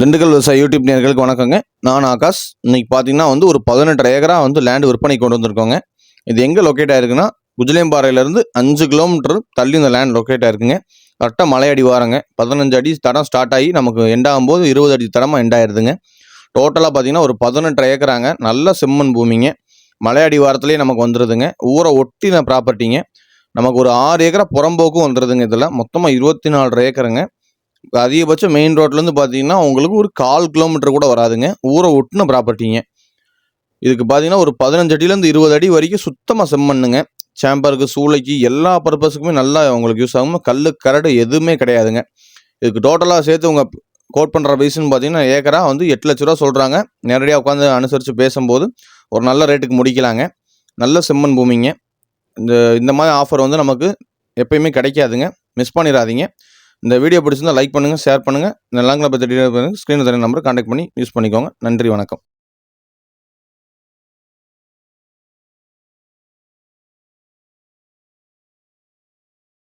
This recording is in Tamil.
திண்டுக்கல் விவசாய யூடியூப் நேர்களுக்கு வணக்கங்க. நான் ஆகாஷ். இன்னைக்கு பார்த்தீங்கன்னா வந்து ஒரு பதினெட்டு ஏக்கரா வந்து லேண்ட் விற்பனை கொண்டு வந்திருக்கோங்க. இது எங்கே லொக்கேட் ஆயிருக்குன்னா குஜிலியம்பாறையிலேருந்து அஞ்சு கிலோமீட்டர் தள்ளி இந்த லேண்ட் லொக்கேட் ஆயிருக்குங்க. கரெக்டாக மலையடி வாரங்க. பதினஞ்சு அடி தடம் ஸ்டார்ட் ஆகி நமக்கு எண்டாகும் போது இருபது அடி தடமாக எண்டாயிருதுங்க டோட்டலாக பார்த்தீங்கன்னா ஒரு பதினெட்டு ஏக்கராங்க. நல்ல செம்மண் பூமிங்க. மலையடி வாரத்துலேயே நமக்கு வந்துடுதுங்க ஊரை ஒட்டின ப்ராப்பர்ட்டிங்க நமக்கு ஒரு ஆறு ஏக்கரா புறம்போக்கும் வந்துடுதுங்க இதில். மொத்தமாக இருபத்தி நாலு ஏக்கருங்க. அதிகபட்சம் மெயின் ரோட்லேருந்து பார்த்தீங்கன்னா உங்களுக்கு ஒரு கால் கிலோமீட்டர் கூட வராதுங்க. ஊரை ஒட்டின ப்ராப்பர்ட்டிங்க இதுக்கு பார்த்தீங்கன்னா ஒரு பதினஞ்சு அடியிலேருந்து இருபது அடி வரைக்கும் சுத்தமாக செம்மண்ணுங்க சேம்பருக்கு சூளைக்கு எல்லா பர்பஸுக்குமே நல்லா உங்களுக்கு யூஸ் ஆகும் கல் கரடு எதுவுமே கிடையாதுங்க. இதுக்கு டோட்டலாக சேர்த்து உங்கள் கோட் பண்ணுற பைஸ்னு பார்த்தீங்கன்னா ஏக்கரா வந்து எட்டு லட்ச ரூபா சொல்கிறாங்க நேரடியாக உட்காந்து அனுசரித்து பேசும்போது ஒரு நல்ல ரேட்டுக்கு முடிக்கலாங்க. நல்ல செம்மண் பூமிங்க இந்த இந்த மாதிரி ஆஃபர் வந்து நமக்கு எப்பயுமே கிடைக்காதுங்க. மிஸ் பண்ணிடாதீங்க. இந்த வீடியோ பிடிச்சிருந்தா லைக் பண்ணுங்கள் ஷேர் பண்ணுங்கள் நிலங்களை பற்றி டீடைல் பண்ணுங்கள் ஸ்க்ரீனில் தர நம்பர் காண்டாக்ட் பண்ணி யூஸ் பண்ணிக்கோங்க. நன்றி வணக்கம்.